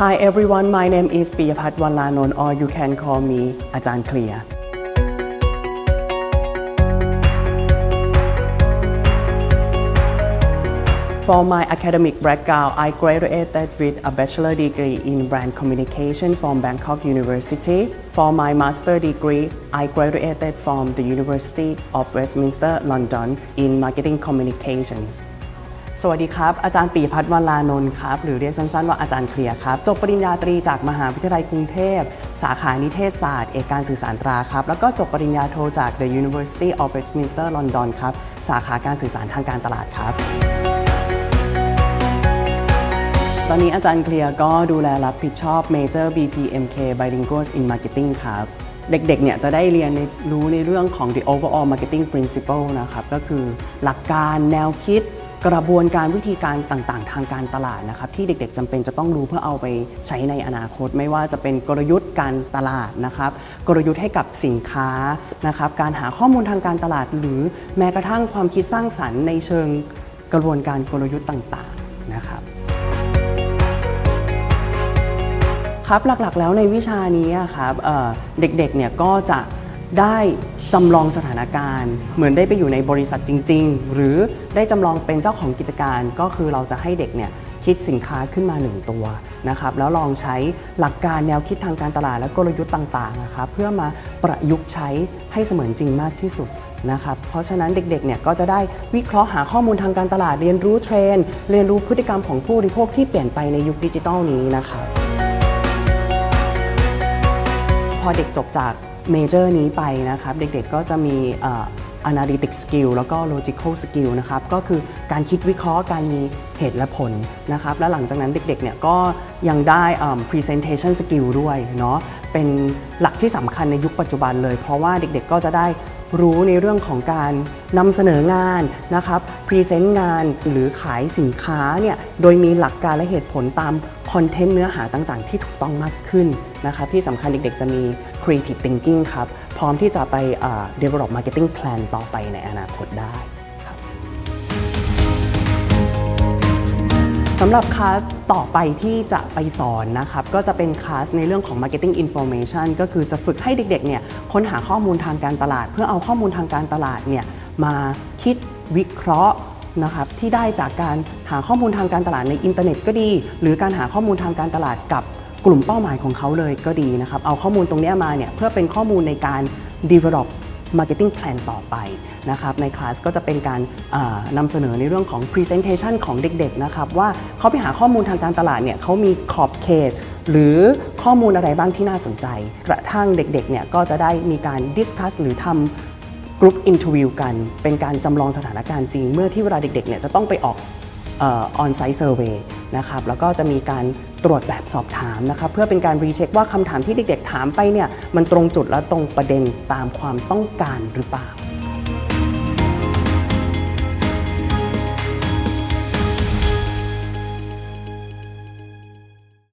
Hi everyone, my name is Piyapat Wanlanon, or you can call me Ajahn Clear. For my academic background, I graduated with a bachelor degree in brand communication from Bangkok University. For my master degree, I graduated from the University of Westminster, London in marketing communications. สวัสดีครับ อาจารย์ปีพัฒน์วลานนท์ครับ หรือเรียกสั้นๆว่าอาจารย์เคลียร์ครับ จบปริญญาตรีจากมหาวิทยาลัยกรุงเทพ สาขานิเทศศาสตร์ เอกการสื่อสารตราครับ แล้วก็จบปริญญาโทจาก The University of Westminster London ครับ สาขาการสื่อสารทางการตลาดครับ ตอนนี้อาจารย์เคลียร์ก็ดูแลรับผิดชอบ Major BPMK Bilingual in Marketing ครับเด็กๆ เนี่ยจะได้เรียนรู้ในเรื่องของ the overall marketing principle นะครับ ก็คือหลักการแนวคิด กระบวนการวิธีการต่างๆ ทางการตลาดนะครับที่เด็กๆจำเป็นจะต้องรู้เพื่อเอาไปใช้ในอนาคต ไม่ว่าจะเป็นกลยุทธ์การตลาดนะครับกลยุทธ์ให้กับสินค้านะครับการหาข้อมูลทางการตลาด หรือแม้กระทั่งความคิดสร้างสรรค์ในเชิงกระบวนการกลยุทธ์ต่างๆนะครับครับหลักๆแล้วในวิชานี้ครับเด็กๆเนี่ยก็จะ ได้จำลองสถานการณ์ เหมือนได้ไปอยู่ในบริษัทจริง ๆ หรือได้จำลองเป็นเจ้าของกิจการก็คือเราจะให้เด็กเนี่ยคิดสินค้าขึ้นมาหนึ่งตัวนะครับแล้วลองใช้หลักการแนวคิดทางการตลาดและกลยุทธ์ต่างๆนะครับเพื่อมาประยุกต์ใช้ให้เสมือนจริงมากที่สุดนะครับเพราะฉะนั้นเด็กๆเนี่ยก็จะได้วิเคราะห์หาข้อมูลทางการตลาดเรียนรู้เทรนด์เรียนรู้พฤติกรรมของผู้บริโภคที่เปลี่ยนไปในยุคดิจิทัลนี้นะครับพอเด็กจบจาก เมเจอร์นี้ไปนะครับ เด็กๆก็จะมี analytic skill แล้วก็ logical skill นะครับ ก็คือการคิดวิเคราะห์การมีเหตุและผลนะครับ และหลังจากนั้นเด็กๆเนี่ยก็ยังได้ presentation skill ด้วยเนาะเป็นหลักที่สำคัญในยุคปัจจุบันเลย เพราะว่าเด็กๆก็จะได้ รู้ในเรื่องของการนำเสนองานนะครับพรีเซนต์งานหรือขายสินค้าเนี่ยโดยมีหลักการและเหตุผลตามคอนเทนต์เนื้อหาต่างๆ ที่ถูกต้องมากขึ้นนะครับที่สำคัญเด็กๆจะมี creative thinking ครับ พร้อมที่จะไปเอ่อ develop marketing plan ต่อไปในอนาคตได้ สำหรับคลาสต่อไปที่จะไปสอนนะครับ ก็จะเป็นคลาสในเรื่องของ marketing information ก็คือจะฝึกให้เด็กๆเนี่ยค้นหาข้อมูลทางการตลาด เพื่อเอาข้อมูลทางการตลาดเนี่ยมาคิดวิเคราะห์นะครับที่ได้จากการหาข้อมูลทางการตลาดในอินเทอร์เน็ตก็ดี หรือการหาข้อมูลทางการตลาดกับกลุ่มเป้าหมายของเขาเลยก็ดีนะครับ เอาข้อมูลตรงนี้มาเนี่ยเพื่อเป็นข้อมูลในการ develop Marketing Plan ต่อไปนะครับในคลาสก็จะเป็นการนำเสนอในเรื่องของ Presentation ของเด็กๆนะครับว่าเขาไปหาข้อมูลทางการตลาดเนี่ยเขามีขอบเขต หรือข้อมูลอะไรบ้างที่น่าสนใจ กระทั่งเด็กๆเนี่ยก็จะได้มีการ discuss หรือทำ Group Interview กัน เป็นการจำลองสถานการณ์จริง เมื่อที่เวลาเด็กๆเนี่ยจะต้องไปออกออนไซต์เซอร์เวยนะครับแล้วก็จะมีการ ตรวจแบบสอบถามนะครับเพื่อเป็นการรีเช็คว่าคำถามที่เด็กๆ ถามไปเนี่ยมันตรงจุดและตรงประเด็นตามความต้องการหรือเปล่า